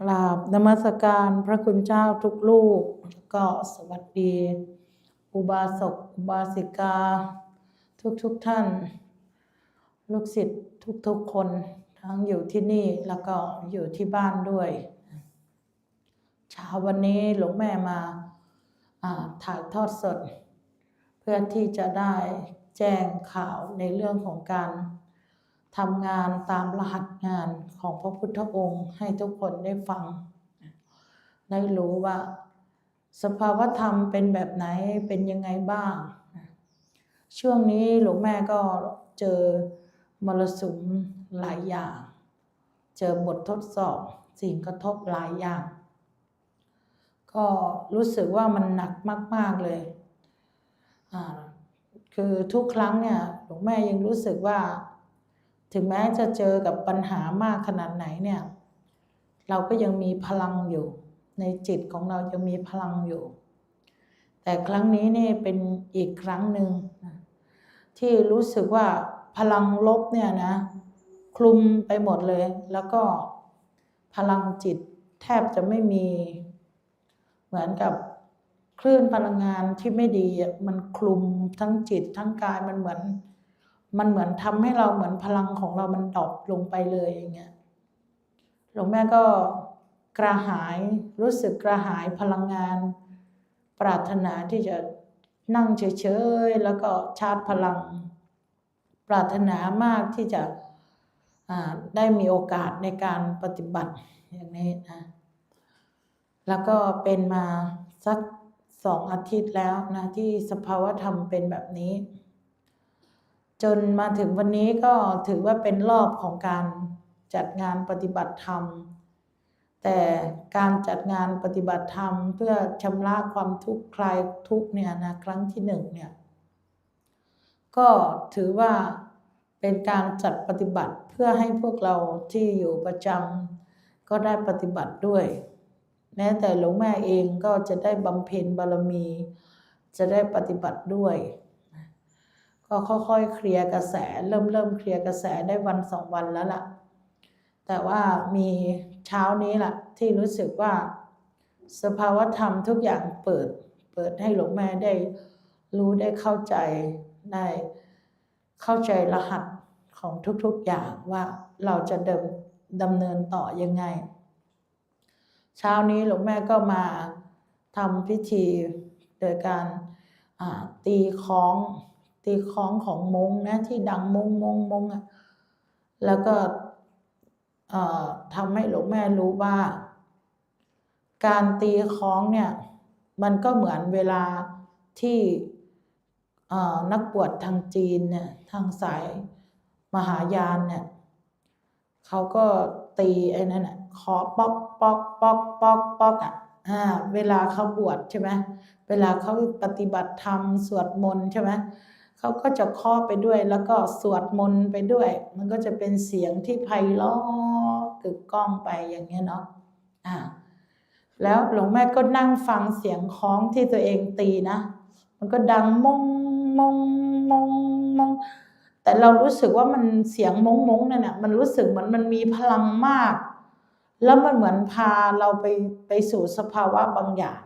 กราบนมัสการพระคุณเจ้าทุกลูก ก็สวัสดี อุบาสกอุบาสิกา ทุกทุกท่าน ลูกศิษย์ทุกๆคนทั้งอยู่ที่นี่แล้วก็อยู่ที่บ้านด้วยเช้าวันนี้หลวงแม่มาถ่ายทอดสด เพื่อที่จะได้แจ้งข่าวในเรื่องของการ ทำงานตามรหัสงานของพระพุทธองค์ให้ทุกคนได้ฟัง ได้รู้ว่า สภาวธรรมเป็นแบบไหนเป็นยังไงบ้าง ช่วงนี้หลวงแม่ก็เจอมรสุมหลายอย่าง เจอบททดสอบสิ่งกระทบหลายอย่าง ก็รู้สึกว่ามันหนักมาก ๆเลย คือทุกครั้งเนี่ยหลวงแม่ยังรู้สึกว่า ถึงแม้จะเจอกับปัญหามากขนาดไหนเนี่ย เราก็ยังมีพลังอยู่ ในจิตของเรายังมีพลังอยู่ แต่ครั้งนี้นี่เป็นอีกครั้งหนึ่งที่รู้สึกว่าพลังลบเนี่ยนะ คลุมไปหมดเลย แล้วก็พลังจิตแทบจะไม่มี เหมือนกับคลื่นพลังงานที่ไม่ดีมันคลุมทั้งจิตทั้งกายมันเหมือน มันเหมือนทำให้เราเหมือนพลังของเรามันดรอปลงไปเลยอย่างเงี้ยหลวงแม่ก็กระหายรู้สึกกระหายพลังงาน ปรารถนาที่จะนั่งเฉยๆแล้วก็ชาร์จพลัง ปรารถนามากที่จะได้มีโอกาสในการปฏิบัติอย่างนี้นะแล้วก็เป็นมาสักสองอาทิตย์แล้วนะที่สภาวธรรมเป็นแบบนี้ จนมาถึงวันนี้ก็ถือว่าเป็นรอบของการจัดงานปฏิบัติธรรม แต่การจัดงานปฏิบัติธรรม เพื่อชำระความทุกข์คลายทุกเนี่ยนะครั้งที่หนึ่งเนี่ยก็ถือว่าเป็นการจัดปฏิบัติเพื่อให้พวกเราที่อยู่ประจำก็ได้ปฏิบัติด้วย แม้แต่หลวงแม่เองก็จะได้บำเพ็ญบารมี จะได้ปฏิบัติด้วย ก็ค่อยๆเคลียร์กระแสเริ่มเริ่มเคลียร์กระแสได้วันสองวันแล้วล่ะ แต่ว่ามีเช้านี้ล่ะ ที่รู้สึกว่า สภาวธรรมทุกอย่างเปิด เปิดให้หลวงแม่ได้รู้ได้เข้าใจได้เข้าใจรหัสของทุกๆอย่างว่าเราจะเดิมดำเนินต่อยังไง เช้านี้หลวงแม่ก็มาทำพิธีโดยการตีคล้อง ตีคล้องของมงนะ ที่ดังมงมงมงอะแล้วก็ทำให้หลวงแม่รู้ว่า การตีคล้องเนี่ย มันก็เหมือนเวลาที่นักบวชทางจีนเนี่ยทางสายมหายานเนี่ยเขาก็ตีไอ้นั่นน่ะเคาะป๊อกป๊อกป๊อกป๊อกป๊อกอะอ่าเวลาเขาบวชใช่ไหมเวลาเขาปฏิบัติธรรมสวดมนต์ใช่ไหม เขาก็จะเคาะไปด้วยแล้วก็สวดมนต์ไปด้วย มันก็จะเป็นเสียงที่ไพเราะกึกก้องไปอย่างเงี้ยเนาะอ่าแล้วหลวงแม่ก็นั่งฟังเสียงคล้องที่ตัวเองตีนะ มันก็ดังมงมงมงมง แต่เรารู้สึกว่ามันเสียงมงมงนั่นน่ะมันรู้สึกเหมือนมันมีพลังมาก แล้วมันเหมือนพาเราไปไปสู่สภาวะบางอย่าง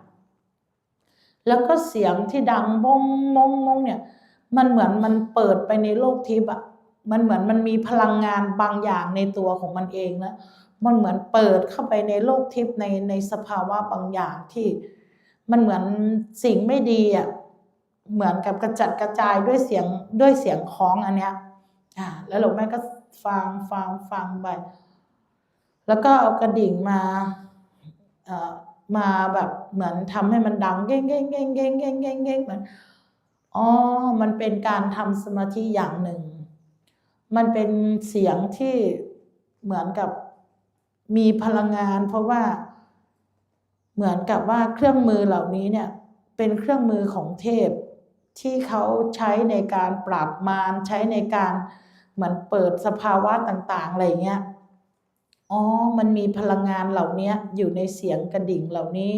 แล้วก็เสียงที่ดังมงมงมงเนี่ย มันเหมือนมันเปิดไปในโลกทิพย์อะมันเหมือนมันมีพลังงานบางอย่างในตัวของมันเองนะมันเหมือนเปิดเข้าไปในโลกทิพย์ในในสภาวะบางอย่างที่ มันเหมือนสิ่งไม่ดีอะเหมือนกับกระจัดกระจายด้วยเสียงด้วยเสียงคล้องอันเนี้ยอ่าแล้วหลวงแม่ก็ฟังฟังฟังไปแล้วก็เอากระดิ่งมาเอ่อมาแบบเหมือนทำให้มันดังเก้งเก้งเก้งเก้งเก้งเก้งเก้งเหมือน อ๋อ มันเป็นการทำสมาธิอย่างหนึ่ง มันเป็นเสียงที่เหมือนกับมีพลังงาน เพราะว่าเหมือนกับว่าเครื่องมือเหล่านี้เนี่ยเป็นเครื่องมือของเทพที่เขาใช้ในการปราบมารใช้ในการเหมือนเปิดสภาวะต่าง ๆ อะไรเงี้ย อ๋อ มันมีพลังงานเหล่านี้อยู่ในเสียงกระดิ่งเหล่านี้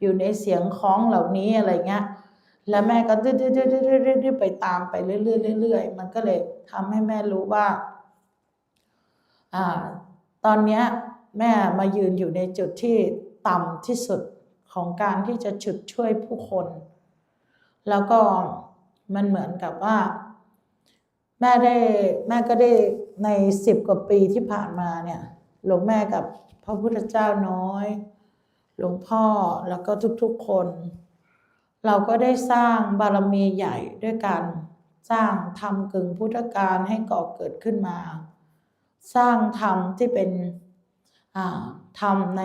อยู่ในเสียงคล้องเหล่านี้อะไรเงี้ย แล้วแม่ก็ดื้อๆๆๆไปตามไปเรื่อยๆๆมันก็เลยทำให้แม่รู้ว่า อ่า ตอนเนี้ยแม่มายืนอยู่ในจุดที่ต่ำที่สุดของการที่จะฉุดช่วยผู้คน แล้วก็มันเหมือนกับว่า แม่ได้แม่ก็ได้ในสิบกว่าปีที่ผ่านมาเนี่ยหลวงแม่กับพระพุทธเจ้าน้อย หลวงพ่อแล้วก็ทุกๆคน เราก็ได้สร้างบารมีใหญ่ด้วยการสร้างธรรมกึ่งพุทธการให้ก่อเกิดขึ้นมา สร้างธรรมที่เป็นธรรมใน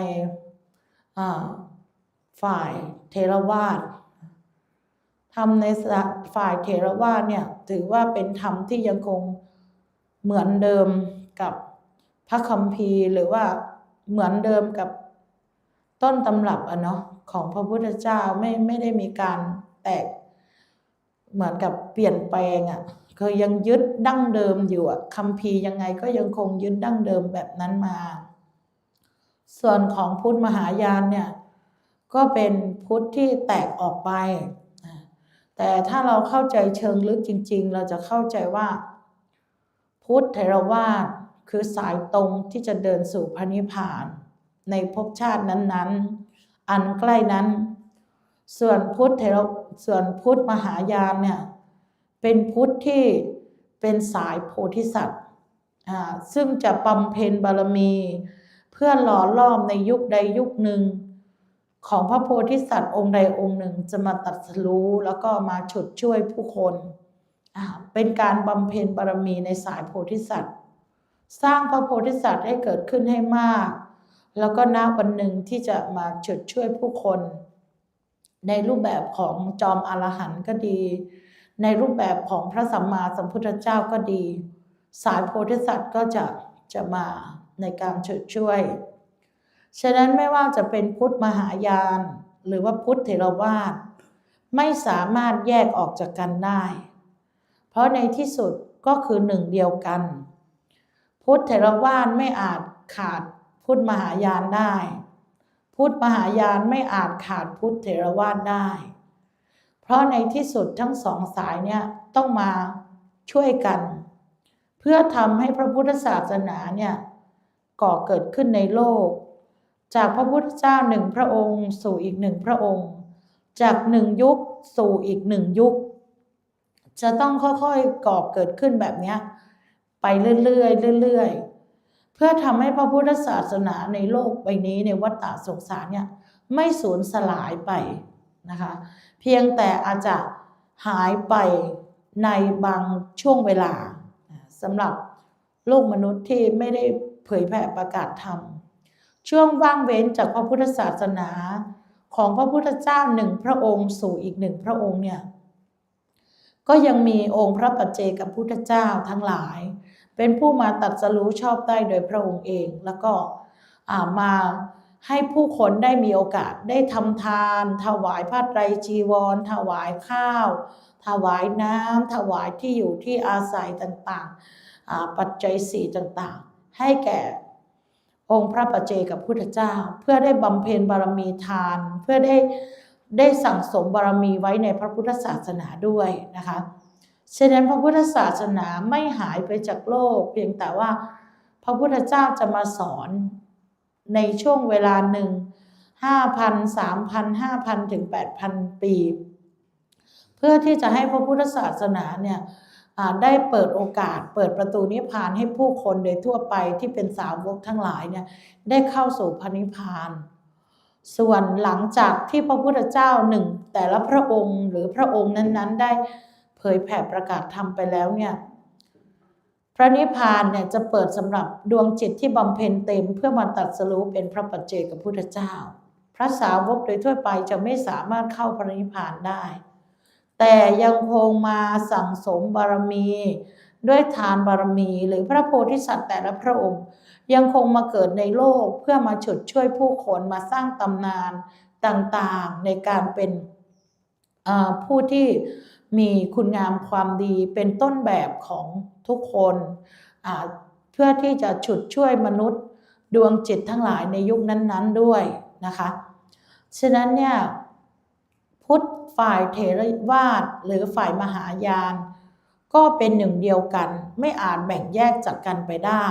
ฝ่ายเทรวาสธรรมในฝ่ายเถรวาทเนี่ยถือว่าเป็นธรรมที่ยังคงเหมือนเดิมกับพระคัมภีร์หรือว่าเหมือนเดิมกับต้นตำรับอะเนาะ ของพระพุทธเจ้าไม่ไม่ได้มีการแตกเหมือนกับเปลี่ยนแปลงอะ่ะคือยังยึดดั้งเดิมอยู่อะคัมภียังไงก็ยังคงยึดดั้งเดิมแบบนั้นมา ส่วนของพุทธมหายานเนี่ยก็เป็นพุทธที่แตกออกไป แต่ถ้าเราเข้าใจเชิงลึกจริง ๆ เราจะเข้าใจว่า พุทธเทรวาสคือสายตรงที่จะเดินสู่พระนิพพาน ในภพชาตินั้น ๆ อันใกล้นั้น ส่วนพุทธเทรส่วนพุทธมหายานเนี่ยเป็นพุทธที่เป็นสายโพธิสัตว์ซึ่งจะบำเพ็ญบารมี เพื่อหล่อล่อมในยุคใดยุคหนึ่ง ของพระโพธิสัตว์องค์ใดองค์หนึ่งจะมาตัดสรู้แล้วก็มาฉุดช่วยผู้คน เป็นการบำเพ็ญบารมีในสายโพธิสัตว์ สร้างพระโพธิสัตว์ให้เกิดขึ้นให้มาก แล้วก็นับวันหนึ่งที่จะมาฉุดช่วยผู้คน ในรูปแบบของจอมอรหันต์ก็ดี ในรูปแบบของพระสัมมาสัมพุทธเจ้าก็ดี สายโพธิสัตว์ก็จะจะมาในการฉุดช่วย ฉะนั้นไม่ว่าจะเป็นพุทธมหายาน หรือว่าพุทธเถรวาทไม่สามารถแยกออกจากกันได้ เพราะในที่สุดก็คือหนึ่งเดียวกัน พุทธเถรวาทไม่อาจขาด พุทธมหายานได้ พุทธมหายานไม่อาจขาดพุทธเถรวาทได้ เพราะในที่สุดทั้งสองสายเนี่ยต้องมาช่วยกัน เพื่อทำให้พระพุทธศาสนาเนี่ยก่อเกิดขึ้นในโลก จากพระพุทธเจ้าหนึ่งพระองค์ สู่อีกหนึ่งพระองค์ จากหนึ่งยุคสู่อีกหนึ่งยุค จะต้องค่อยๆก่อเกิดขึ้นแบบนี้ไปเรื่อยๆเรื่อยๆ เพื่อทำให้พระพุทธศาสนาในโลกใบนี้ในวัฏฏะสงสารเนี่ยไม่สูญสลายไปนะคะเพียงแต่อาจจะหายไปในบางช่วงเวลาสำหรับโลกมนุษย์ที่ไม่ได้เผยแผ่ประกาศธรรม ช่วงว่างเว้นจากพระพุทธศาสนาของพระพุทธเจ้าหนึ่งพระองค์สู่อีกหนึ่งพระองค์เนี่ยก็ยังมีองค์พระปัจเจกับพุทธเจ้าทั้งหลาย เป็นผู้มาตัดสรู้ชอบได้โดยพระองค์เอง แล้วก็มาให้ผู้คนได้มีโอกาสได้ทำทาน ถวายผ้าไตรจีวร ถวายข้าว ถวายน้ำถวายที่อยู่ที่อาศัยต่างๆ ปัจจัยสี่ต่างๆ ให้แก่องค์พระปัจเจกับพุทธเจ้า เพื่อได้บำเพ็ญบารมีทาน เพื่อได้ได้สั่งสมบารมีไว้ในพระพุทธศาสนาด้วยนะคะ ฉะนั้นพระพุทธศาสนาไม่หายไปจากโลก เพียงแต่ว่าพระพุทธเจ้าจะมาสอนในช่วงเวลาหนึ่งห้าพันสามพันห้าพันถึงแปดพันปี เพื่อที่จะให้พระพุทธศาสนาเนี่ยได้เปิดโอกาสเปิดประตูนิพพานให้ผู้คนโดยทั่วไปที่เป็นสาวกทั้งหลายเนี่ยได้เข้าสู่พระนิพพาน ส่วนหลังจากที่พระพุทธเจ้าหนึ่งแต่ละพระองค์หรือพระองค์นั้นๆได้ เผยแผ่ประกาศธรรมไปแล้วเนี่ยพระนิพพานเนี่ยจะเปิดสำหรับดวงจิตที่บำเพ็ญเต็ม เพื่อมาตัดสรู้เป็นพระปัจเจกพุทธเจ้า พระสาวกโดยทั่วไปจะไม่สามารถเข้าพระนิพพานได้ แต่ยังคงมาสั่งสมบารมี ด้วยทานบารมีหรือพระโพธิสัตว์แต่ละพระองค์ ยังคงมาเกิดในโลกเพื่อมาฉุดช่วยผู้คนมาสร้างตำนานต่างๆในการเป็นผู้ที่ มีคุณงามความดีเป็นต้นแบบของทุกคนเพื่อที่จะฉุดช่วยมนุษย์ดวงจิตทั้งหลายในยุคนั้น ๆด้วยนะคะ ฉะนั้นเนี่ยพุทธฝ่ายเถรวาทหรือฝ่ายมหายาน ก็เป็นหนึ่งเดียวกัน ไม่อาจแบ่งแยกจากกันไปได้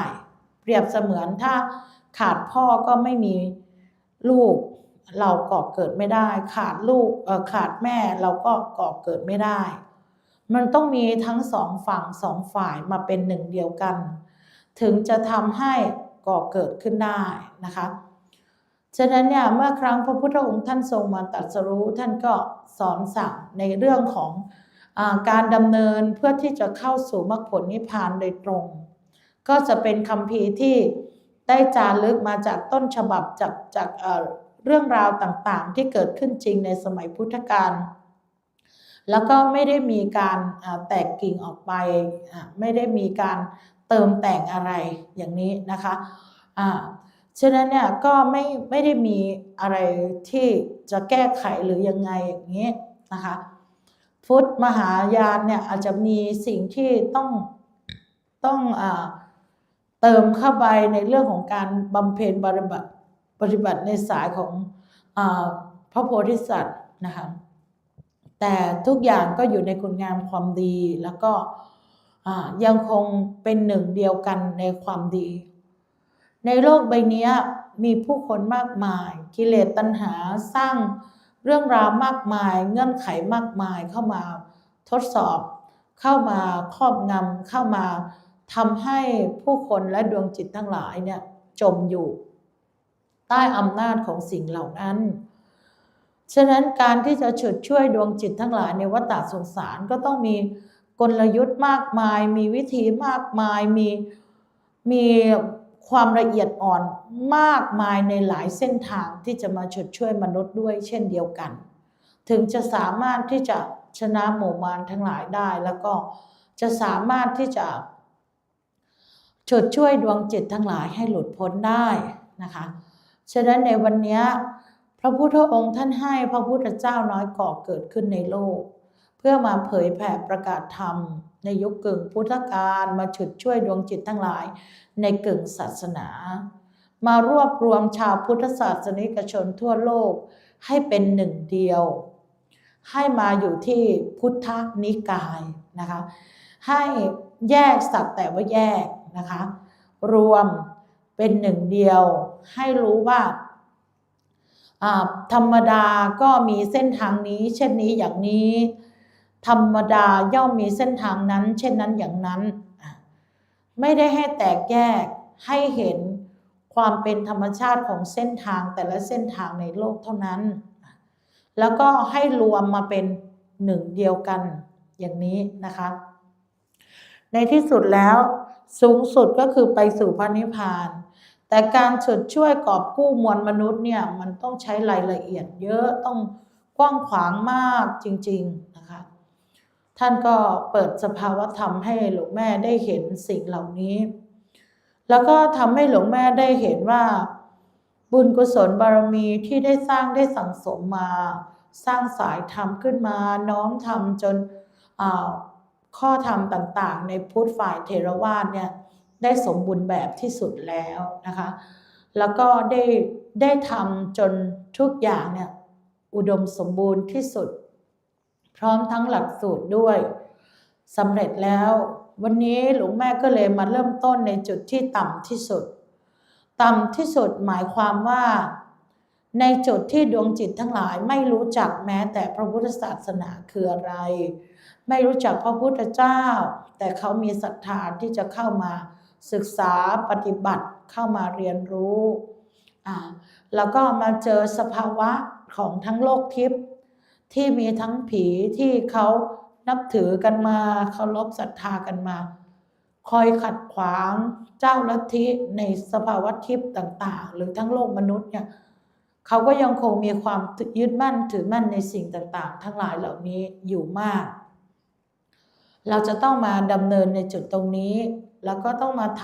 เปรียบเสมือนถ้าขาดพ่อก็ไม่มีลูก เราก่อเกิดไม่ได้ ขาดลูกขาดแม่เราก็ก่อเกิดไม่ได้ มันต้องมีทั้งสองฝั่งสองฝ่ายมาเป็นหนึ่งเดียวกัน ถึงจะทำให้ก่อเกิดขึ้นได้นะคะ ฉะนั้นเนี่ยเมื่อครั้งพระพุทธองค์ท่านทรงมาตรัสรู้ท่านก็สอนสั่งในเรื่องของอการดำเนินเพื่อที่จะเข้าสู่มรรคผลนิพพานโดยตรง ก็จะเป็นคำพีที่ได้จารึกมาจากต้นฉบับจากจาก เรื่องราวต่างๆ ที่เกิดขึ้นจริงในสมัยพุทธกาลแล้วก็ไม่ได้มีการแตกกิ่งออกไป ไม่ได้มีการเติมแต่งอะไรอย่างนี้นะคะอ่าฉะนั้นเนี่ยก็ไม่ไม่ได้มีอะไรที่จะแก้ไขหรือยังไงอย่างนี้นะคะพุทธมหายานเนี่ยอาจจะมีสิ่งที่ต้องต้องอเติมเข้าไปในเรื่องของการบำเพ็ญปฏิบัติ ปฏิบัติในสายของอพระโพธิสัตว์นะคะแต่ทุกอย่างก็อยู่ในคุณงามความดีแล้วก็ยังคงเป็นหนึ่งเดียวกันในความดี ในโลกใบนี้มีผู้คนมากมาย กิเลสตัณหาสร้างเรื่องราวมากมาย เงื่อนไขมากมายเข้ามาทดสอบ เข้ามาครอบงำเข้ามาทำให้ผู้คนและดวงจิตทั้งหลายเนี่ยจมอยู่ ใต้อำนาจของสิ่งเหล่านั้น ฉะนั้นการที่จะฉุดช่วยดวงจิตทั้งหลายในวัฏสงสารก็ต้องมีกลยุทธ์มากมาย มีวิธีมากมาย มีมีความละเอียดอ่อนมากมายในหลายเส้นทางที่จะมาฉุดช่วยมนุษย์ด้วยเช่นเดียวกัน ถึงจะสามารถที่จะชนะหมู่มารทั้งหลายได้แล้วก็จะสามารถที่จะฉุดช่วยดวงจิตทั้งหลายให้หลุดพ้นได้นะคะ ฉะนั้นในวันนี้พระพุทธองค์ท่านให้พระพุทธเจ้าน้อยก่อเกิดขึ้นในโลก เพื่อมาเผยแผ่ประกาศธรรม ในยุคกึ่งพุทธกาลมาฉุดช่วยดวงจิตทั้งหลาย ในกึ่งศาสนา มารวบรวมชาวพุทธศาสนิกชนทั่วโลกให้เป็นหนึ่งเดียว ให้มาอยู่ที่พุทธนิกายนะคะให้แยกสักแต่ว่าแยกนะคะ รวมเป็นหนึ่งเดียว ให้รู้ว่าธรรมดาก็มีเส้นทางนี้ เช่นนี้อย่างนี้ ธรรมดาย่อมมีเส้นทางนั้น เช่นนั้นอย่างนั้น ไม่ได้ให้แตกแยกให้เห็นความเป็นธรรมชาติของเส้นทางแต่ละเส้นทางในโลกเท่านั้น แล้วก็ให้รวมมาเป็นหนึ่งเดียวกันอย่างนี้นะคะ ในที่สุดแล้วสูงสุดก็คือไปสู่พระนิพพาน แต่การฉุดช่วยกอบกู้มวลมนุษย์เนี่ยมันต้องใช้รายละเอียดเยอะต้องกว้างขวางมากจริงๆนะคะท่านก็เปิดสภาวธรรมให้หลวงแม่ได้เห็นสิ่งเหล่านี้ แล้วก็ทำให้หลวงแม่ได้เห็นว่า บุญกุศลบารมีที่ได้สร้างได้สั่งสมมา สร้างสายธรรมขึ้นมาน้อมทำจนข้อธรรมต่างๆ ในพุทธฝ่ายเทรวาสเนี่ย ได้สมบูรณ์แบบที่สุดแล้วนะคะ แล้วก็ได้ได้ทำจนทุกอย่างเนี่ยอุดมสมบูรณ์ที่สุด พร้อมทั้งหลักสูตรด้วยสำเร็จแล้ว วันนี้หลวงแม่ก็เลยมาเริ่มต้นในจุดที่ต่ำที่สุด ต่ำที่สุดหมายความว่า ในจุดที่ดวงจิตทั้งหลายไม่รู้จักแม้แต่พระพุทธศาสนาคืออะไร ไม่รู้จักพระพุทธเจ้า แต่เขามีศรัทธาที่จะเข้ามา ศึกษาปฏิบัติเข้ามาเรียนรู้อ่าแล้วก็มาเจอสภาวะของทั้งโลกทิพย์ที่มีทั้งผีที่เขานับถือกันมาเคารพศรัทธากันมา คอยขัดขวางเจ้าลัทธิในสภาวะทิพย์ต่าง ๆ หรือทั้งโลกมนุษย์เนี่ยเขาก็ยังคงมีความยึดมั่นถือมั่นในสิ่งต่าง ๆ ทั้งหลายเหล่านี้อยู่มาก เราจะต้องมาดำเนินในจุดตรงนี้ แล้วก็ต้องมาท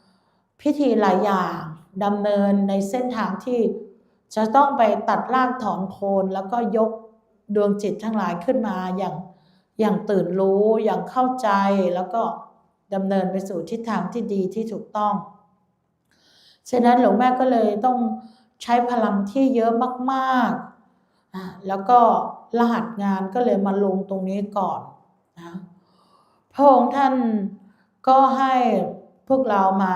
ำพิธีหลายอย่างดำเนินในเส้นทางที่จะต้องไปตัดรากถอนโคนแล้วก็ยกดวงจิตทั้งหลายขึ้นมาอย่างอย่างตื่นรู้อย่างเข้าใจแล้วก็ดำเนินไปสู่ทิศทางที่ดีที่ถูกต้อง ฉะนั้นหลวงแม่ก็เลยต้องใช้พลังที่เยอะมากๆ แล้วก็รหัสงานก็เลยมาลงตรงนี้ก่อนนะพระองค์ท่าน ก็ให้พวกเรามา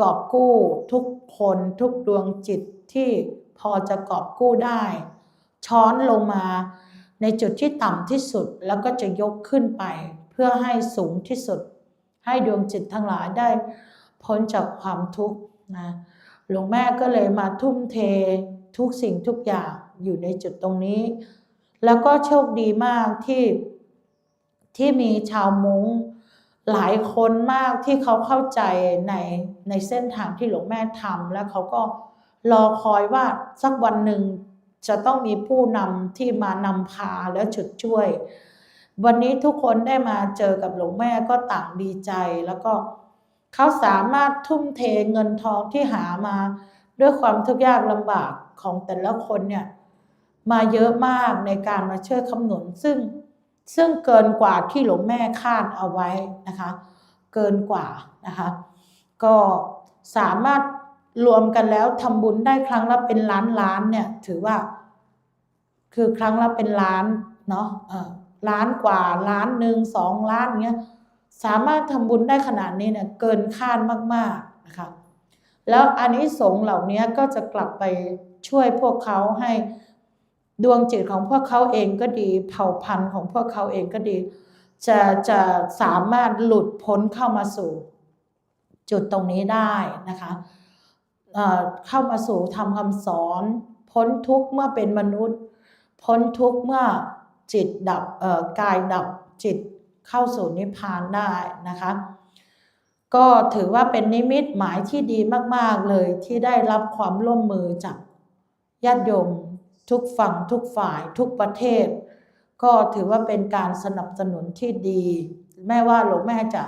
กอบกู้ทุกคนทุกดวงจิตที่พอจะกอบกู้ได้ ช้อนลงมาในจุดที่ต่ำที่สุดแล้วก็จะยกขึ้นไป เพื่อให้สูงที่สุด ให้ดวงจิตทั้งหลายได้พ้นจากความทุกข์นะหลวงแม่ก็เลยมาทุ่มเททุกสิ่งทุกอย่างอยู่ในจุดตรงนี้ แล้วก็โชคดีมากที่ที่มีชาวมุ้ง หลายคนมากที่เขาเข้าใจในในเส้นทางที่หลวงแม่ทำและเขาก็รอคอยว่าสักวันหนึ่งจะต้องมีผู้นำที่มานำพาและจุดช่วย วันนี้ทุกคนได้มาเจอกับหลวงแม่ก็ต่างดีใจ แล้วก็เขาสามารถทุ่มเทเงินทองที่หามาด้วยความทุกข์ยากลำบากของแต่ละคนเนี่ยมาเยอะมากในการมาช่วยคำหนุนซึ่ง ซึ่งเกินกว่าที่หลวงแม่คาดเอาไว้นะคะ เกินกว่านะคะ ก็สามารถรวมกันแล้วทำบุญได้ครั้งละเป็นล้านล้านเนี่ย ถือว่า คือครั้งละเป็นล้านเนาะล้านกว่าล้านหนึ่งสองล้านเงี้ยสามารถทำบุญได้ขนาดนี้เนี่ยเกินคาดมากๆนะคะ แล้วอันนี้สงเหล่านี้ก็จะกลับไปช่วยพวกเขาให้ ดวงจิตของพวกเขาเองก็ดี เผ่าพันธุ์ของพวกเขาเองก็ดี จะจะสามารถหลุดพ้นเข้ามาสู่ จุดตรงนี้ได้นะคะเข้ามาสู่ทำคำสอน พ้นทุกข์เมื่อเป็นมนุษย์ พ้นทุกข์เมื่อจิตดับกายดับจิตเข้าสู่นิพพานได้นะคะ ก็ถือว่าเป็นนิมิตหมายที่ดีมาก ๆ เลยที่ได้รับความร่วมมือจากญาติโยม ทุกฝั่งทุกฝ่ายทุกประเทศ ก็ถือว่าเป็นการสนับสนุนที่ดี แม่ว่าหลวงแม่จะ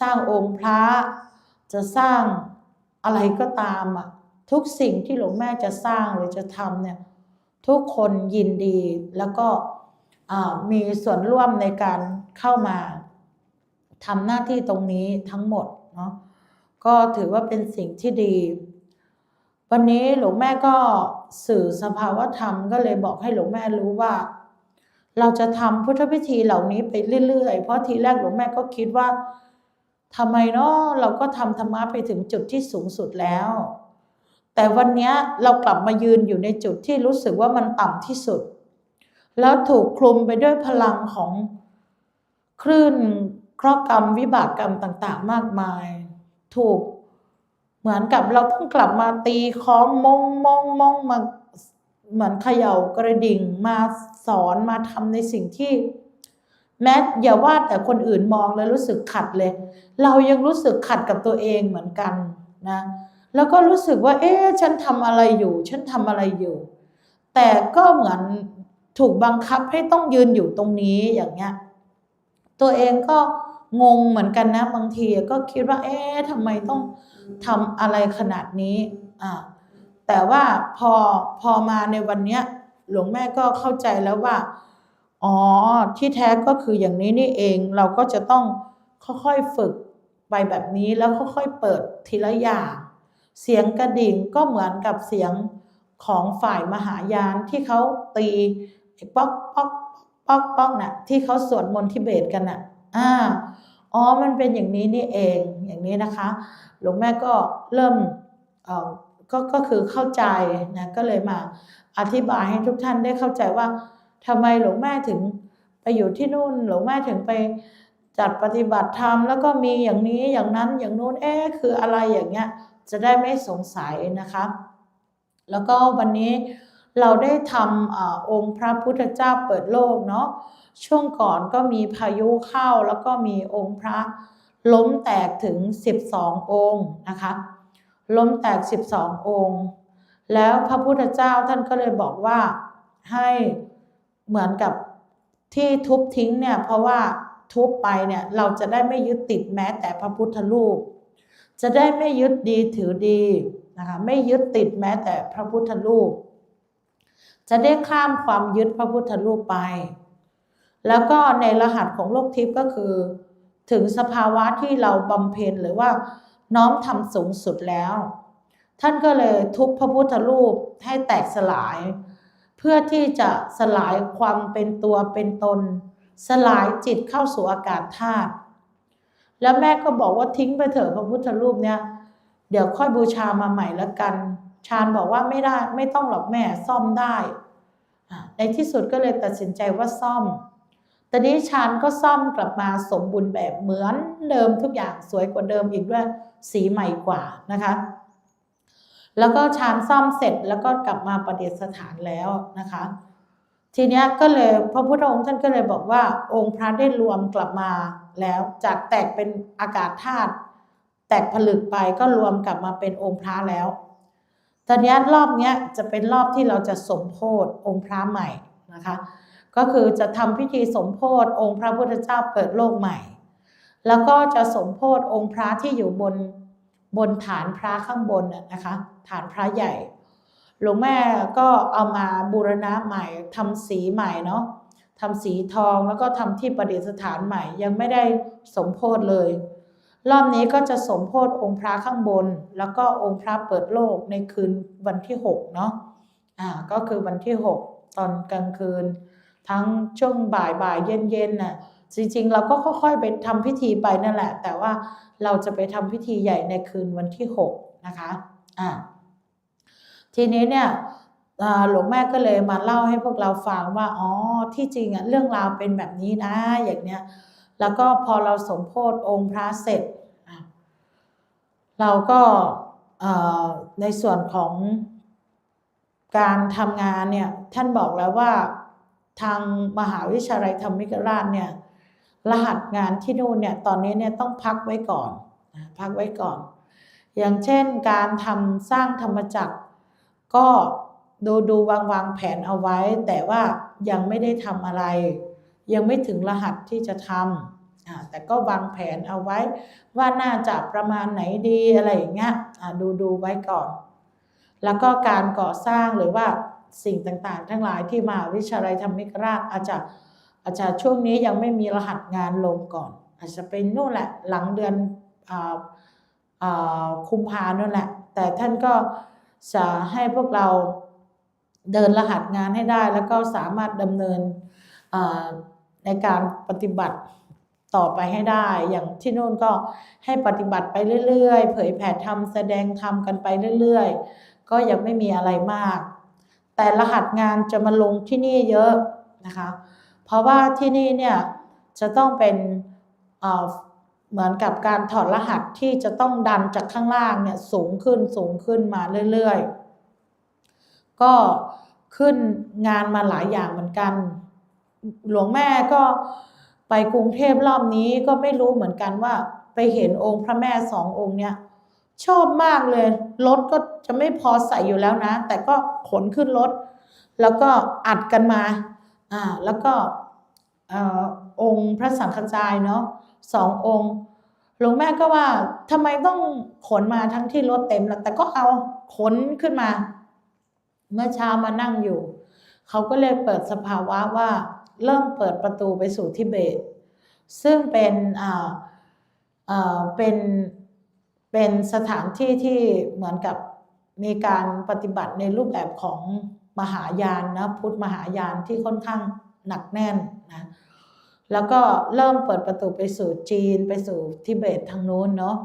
สร้างองค์พระ จะสร้างอะไรก็ตามอะทุกสิ่งที่หลวงแม่จะสร้างหรือจะทำเนี่ยทุกคนยินดีแล้วก็มีส่วนร่วมในการเข้ามาทำหน้าที่ตรงนี้ทั้งหมดเนาะก็ถือว่าเป็นสิ่งที่ดี วันนี้หลวงแม่ก็สื่อสภาวธรรมก็เลยบอกให้หลวงแม่รู้ว่า เราจะทำพุทธพิธีเหล่านี้ไปเรื่อยๆ เพราะทีแรกหลวงแม่ก็คิดว่าทำไมเนาะเราก็ทำธรรมะไปถึงจุดที่สูงสุดแล้ว แต่วันนี้เรากลับมายืนอยู่ในจุดที่รู้สึกว่ามันต่ำที่สุด แล้วถูกคลุมไปด้วยพลังของคลื่นเคราะห์กรรมวิบากกรรมต่างๆ มากมาย ถูก เหมือนกับเราต้องกลับมาตีค้องมงมงมงมาเหมือนเขย่ากระดิ่งมาสอนมาทำในสิ่งที่ แม้อย่าว่าแต่คนอื่นมองแล้วรู้สึกขัดเลย เรายังรู้สึกขัดกับตัวเองเหมือนกันนะแล้วก็รู้สึกว่า เอ๊ะฉันทำอะไรอยู่ ฉันทำอะไรอยู่ แต่ก็เหมือนถูกบังคับให้ต้องยืนอยู่ตรงนี้อย่างเงี้ยตัวเองก็งงเหมือนกันนะ บางทีก็คิดว่า เอ๊ะทำไมต้อง ทำอะไรขนาดนี้อ่าแต่ว่าพอพอมาในวันเนี้ยหลวงแม่ก็เข้าใจแล้วว่า อ๋อ ที่แท้ก็คืออย่างนี้นี่เอง เราก็จะต้องค่อยๆฝึกไปแบบนี้แล้วค่อยๆเปิดทีละอย่าง เสียงกระดิ่งก็เหมือนกับเสียงของฝ่ายมหายานที่เขาตีป๊อกป๊อกป๊อกป๊อกน่ะที่เขาสวดมนต์ทิเบตกันน่ะ อ่า อ๋อมันเป็นอย่างนี้นี่เองอย่างนี้นะคะ หลวงแม่ก็เริ่มก็ก็คือเข้าใจนะก็เลยมาอธิบายให้ทุกท่านได้เข้าใจว่าทำไมหลวงแม่ถึงไปอยู่ที่นู่น หลวงแม่ถึงไปจัดปฏิบัติธรรมแล้วก็มีอย่างนี้อย่างนั้นอย่างนู้นเอ๊ะคืออะไรอย่างเงี้ยจะได้ไม่สงสัยนะคะ แล้วก็วันนี้เราได้ทำอองค์พระพุทธเจ้าเปิดโลกเนาะ ช่วงก่อนก็มีพายุเข้าแล้วก็มีองค์พระล้มแตกถึง 12 องค์นะคะล้มแตก 12 องค์ แล้วพระพุทธเจ้าท่านก็เลยบอกว่าให้เหมือนกับที่ทุบทิ้งเนี่ยเพราะว่าทุบไปเนี่ยเราจะได้ไม่ยึดติดแม้แต่พระพุทธรูป จะได้ไม่ยึดดีถือดีนะคะไม่ยึดติดแม้แต่พระพุทธรูป จะได้ข้ามความยึดพระพุทธรูปไป แล้วก็ในรหัสของโลกทิพย์ก็คือ ถึงสภาวะที่เราบำเพ็ญหรือว่าน้อมทำสูงสุดแล้ว ท่านก็เลยทุบพระพุทธรูปให้แตกสลาย เพื่อที่จะสลายความเป็นตัวเป็นตน สลายจิตเข้าสู่อากาศธาตุแล้วแม่ก็บอกว่าทิ้งไปเถอะพระพุทธรูปเนี่ยเดี๋ยวค่อยบูชามาใหม่แล้วกัน ชาญบอกว่าไม่ได้ไม่ต้องหรอกแม่ซ่อมได้ ในที่สุดก็เลยตัดสินใจว่าซ่อม ตอนนี้ชาญก็ซ่อมกลับมาสมบูรณ์แบบเหมือนเดิมทุกอย่างสวยกว่าเดิมอีกด้วยสีใหม่กว่านะคะ แล้วก็ชานซ่อมเสร็จแล้วก็กลับมาประดิษฐานแล้วนะคะ ทีนี้ก็เลยพระพุทธองค์ท่านก็เลยบอกว่า องค์พระได้รวมกลับมาแล้วจากแตกเป็นอากาศธาตุแตกผลึกไปก็รวมกลับมาเป็นองค์พระแล้วตอนนี้รอบนี้จะเป็นรอบที่เราจะสมโพธองค์พระใหม่นะคะ ก็คือจะทำพิธีสมโพธองค์พระพุทธเจ้าเปิดโลกใหม่ แล้วก็จะสมโพธองค์พระที่อยู่บนบนฐานพระข้างบนนะนะคะ ฐานพระใหญ่ หลวงแม่ก็เอามาบูรณะใหม่ทำสีใหม่เนาะทำสีทองแล้วก็ทำที่ประดิษฐานใหม่ ยังไม่ได้สมโพธเลย รอบนี้ก็จะสมโพธองค์พระข้างบน แล้วก็องค์พระเปิดโลกในคืนวันที่6เนาะอ่าก็คือวันที่ 6 ตอนกลางคืน ทั้งช่วงบ่ายบ่ายเย็นเย็นน่ะจริงๆ เราก็ค่อยๆ ไปทำพิธีไปนั่นแหละ แต่ว่าเราจะไปทำพิธีใหญ่ในคืนวันที่6นะคะอ่าทีนี้เนี่ยหลวงแม่ก็เลยมาเล่าให้พวกเราฟังว่าอ๋อที่จริงอะเรื่องราวเป็นแบบนี้นะอย่างเนี้ยแล้วก็พอเราสมโพธองค์พระเสร็จ เราก็ในส่วนของการทำงานเนี่ยท่านบอกแล้วว่า ทางมหาวิทยาลัยธรรมิกราชเนี่ยรหัสงานที่นู่นเนี่ยตอนนี้เนี่ยต้องพักไว้ก่อนพักไว้ก่อน อย่างเช่นการทำสร้างธรรมจักร ก็ดูดูวางวางแผนเอาไว้ แต่ว่ายังไม่ได้ทำอะไร ยังไม่ถึงรหัสที่จะทำแต่ก็วางแผนเอาไว้ ว่าน่าจะประมาณไหนดีอะไรอย่างเงี้ยดูดูไว้ก่อน แล้วก็การก่อสร้างหรือว่า สิ่งต่างๆ ทั้งหลายที่มหาวิทยาลัยธรรมิกราชอาจจะอาจจะช่วงนี้ยังไม่มีรหัสงานลงก่อน อาจจะเป็นนู่นแหละหลังเดือนออคุมภานั่นแหละ แต่ท่านก็จะให้พวกเราเดินรหัสงานให้ได้ แล้วก็สามารถดำเนินในการปฏิบัติต่อไปให้ได้ อย่างที่นู่นก็ให้ปฏิบัติไปเรื่อยๆ เผยแผ่ธรรมแสดงธรรมกันไปเรื่อยๆ ก็ยังไม่มีอะไรมาก แต่รหัสงานจะมาลงที่นี่เยอะนะคะ เพราะว่าที่นี่เนี่ยจะต้องเป็นเหมือนกับการถอดรหัสที่จะต้องดันจากข้างล่างเนี่ยสูงขึ้นสูงขึ้นมาเรื่อยๆ ก็ขึ้นงานมาหลายอย่างเหมือนกัน หลวงแม่ก็ไปกรุงเทพรอบนี้ก็ไม่รู้เหมือนกันว่าไปเห็นองค์พระแม่สององค์เนี่ย ชอบมากเลย รถก็จะไม่พอใส่อยู่แล้วนะ แต่ก็ขนขึ้นรถ แล้วก็อัดกันมาอ่าแล้วก็อองค์พระสังฆจายเนาะสององค์หลวงแม่ก็ว่าทำไมต้องขนมาทั้งที่รถเต็มแล้วแต่ก็เอาขนขึ้นมา เมื่อเช้ามานั่งอยู่ เขาก็เลยเปิดสภาวะว่าเริ่มเปิดประตูไปสู่ทิเบต ซึ่งเป็นอ่าอ่าเป็น เป็นสถานที่ที่เหมือนกับมีการปฏิบัติในรูปแบบของมหายานนะพุทธมหายานที่ค่อนข้างหนักแน่นนะแล้วก็เริ่มเปิดประตูไปสู่จีนไปสู่ทิเบตทางนู้นเนาะ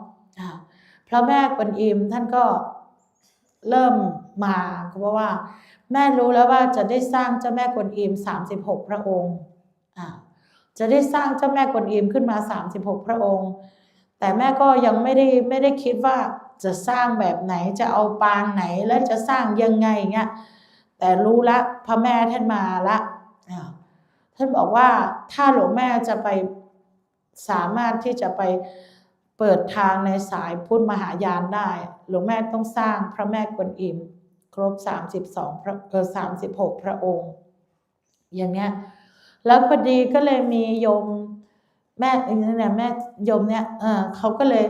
พระแม่กวนอิมท่านก็เริ่มมาเพราะว่า แม่รู้แล้วว่าจะได้สร้างเจ้าแม่กวนอิม36 พระองค์จะได้สร้างเจ้าแม่กวนอิมขึ้นมา 36 พระองค์ แต่แม่ก็ยังไม่ได้ไม่ได้คิดว่าจะสร้างแบบไหนจะเอาปางไหนและจะสร้างยังไงเงี้ยแต่รู้ละพระแม่ท่านมาละท่านบอกว่าถ้าหลวงแม่จะไปสามารถที่จะไปเปิดทางในสายพุทธมหายานได้ หลวงแม่ต้องสร้างพระแม่กวนอิม ครบ 32พระเออ36 พระองค์ อย่างเนี้ยแล้วพอดีก็เลยมีโยม แม่เนี่ยแม่ยมเนี่ยเออเขาก็เลย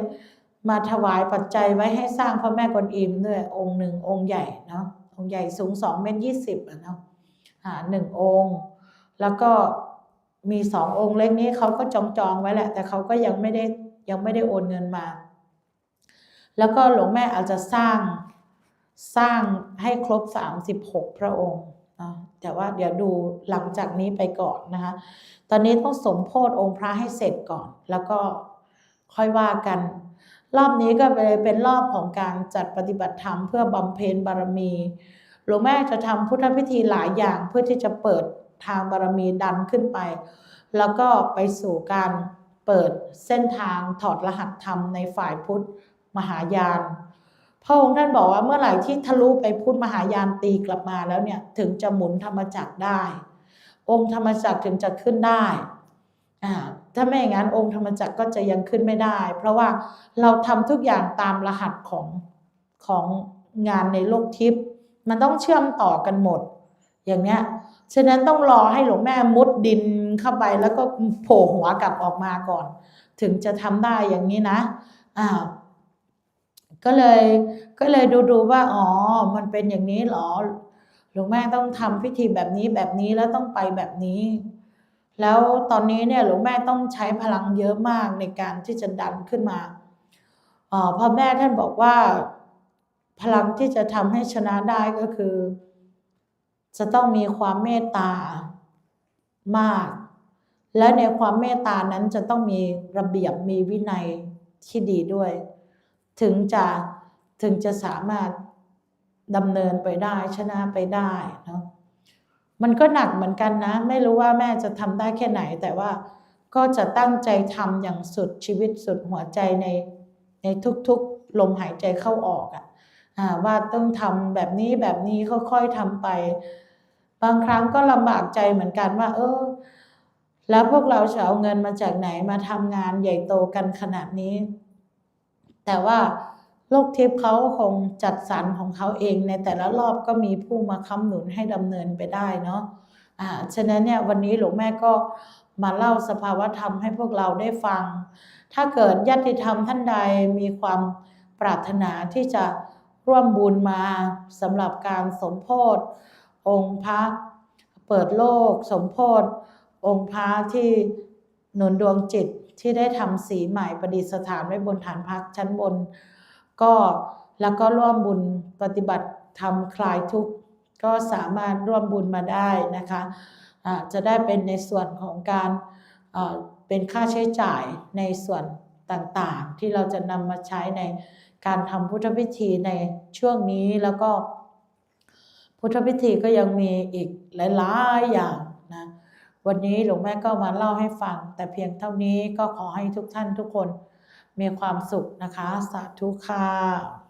มาถวายปัจจัยไว้ให้สร้างพระแม่กวนอิมด้วยองค์หนึ่งองค์ใหญ่เนาะองค์ใหญ่สูง2เมตรยี่สิบอะเนาะหาหนึ่งองค์ แล้วก็มีสององค์เล็กนี้เขาก็จองจองไว้แหละ แต่เขาก็ยังไม่ได้ยังไม่ได้โอนเงินมา แล้วก็หลวงแม่อาจจะสร้างสร้างให้ครบ36พระองค์ แต่ว่าเดี๋ยวดูหลังจากนี้ไปก่อนนะคะ ตอนนี้ต้องสมโพธองค์พระให้เสร็จก่อน แล้วก็ค่อยว่ากัน รอบนี้ก็เลยเป็นรอบของการจัดปฏิบัติธรรมเพื่อบำเพ็ญบารมีหลวงแม่จะทำพุทธพิธีหลายอย่างเพื่อที่จะเปิดทางบารมีดันขึ้นไป แล้วก็ไปสู่การเปิดเส้นทางถอดรหัสธรรมในฝ่ายพุทธมหายาน พระองค์ท่านบอกว่าเมื่อไหร่ที่ทะลุไปพุทธมหายานตีกลับมาแล้วเนี่ยถึงจะหมุนธรรมจักรได้ องค์ธรรมจักรถึงจะขึ้นได้อ่าถ้าไม่อย่างนั้นองค์ธรรมจักรก็จะยังขึ้นไม่ได้ เพราะว่าเราทำทุกอย่างตามรหัสของของงานในโลกทิพย์มันต้องเชื่อมต่อกันหมด อย่างเนี้ยฉะนั้นต้องรอให้หลวงแม่มุดดินเข้าไปแล้วก็โผล่หัวกลับออกมาก่อน ถึงจะทำได้อย่างนี้นะอ่า ก็เลยก็เลยดูดูว่าอ๋อ มันเป็นอย่างนี้หรอหลวงแม่ต้องทำพิธีแบบนี้แบบนี้แล้วต้องไปแบบนี้ แล้วตอนนี้เนี่ยหลวงแม่ต้องใช้พลังเยอะมากในการที่จะดันขึ้นมาอ๋อพ่อแม่ท่านบอกว่า พลังที่จะทำให้ชนะได้ก็คือ จะต้องมีความเมตตามาก และในความเมตตานั้นจะต้องมีระเบียบมีวินัยที่ดีด้วย ถึงจะถึงจะสามารถดำเนินไปได้ชนะไปได้เนาะมันก็หนักเหมือนกันนะ ไม่รู้ว่าแม่จะทำได้แค่ไหน แต่ว่าก็จะตั้งใจทำอย่างสุดชีวิตสุดหัวใจในในทุกๆ ลมหายใจเข้าออกอะอ่าว่าต้องทำแบบนี้แบบนี้ค่อยๆทำไป บางครั้งก็ลำบากใจเหมือนกันว่า เออ แล้วพวกเราจะเอาเงินมาจากไหนมาทำงานใหญ่โตกันขนาดนี้ แต่ว่าโลกทิพย์เขาคงจัดสรรของเขาเองในแต่ละรอบก็มีผู้มาค้ำหนุนให้ดำเนินไปได้เนาะอ่าฉะนั้นเนี่ยวันนี้หลวงแม่ก็มาเล่าสภาวธรรมให้พวกเราได้ฟัง ถ้าเกิดญาติธรรมท่านใดมีความปรารถนาที่จะร่วมบุญมาสำหรับการสมโพธิองค์พระเปิดโลก สมโพธิองค์พระที่หนุนดวงจิต ที่ได้ทำสีใหม่ประดิษฐานไว้บนฐานพักชั้นบน ก็แล้วก็ร่วมบุญปฏิบัติทำคลายทุกข์ก็สามารถร่วมบุญมาได้นะคะะจะได้เป็นในส่วนของการเป็นค่าใช้จ่ายในส่วนต่างๆ ที่เราจะนำมาใช้ในการทำพุทธพิธีในช่วงนี้แล้วก็พุทธพิธีก็ยังมีอีกหลายๆอย่าง วันนี้หลวงแม่ก็มาเล่าให้ฟัง แต่เพียงเท่านี้ก็ขอให้ทุกท่านทุกคนมีความสุขนะคะ สาธุค่ะ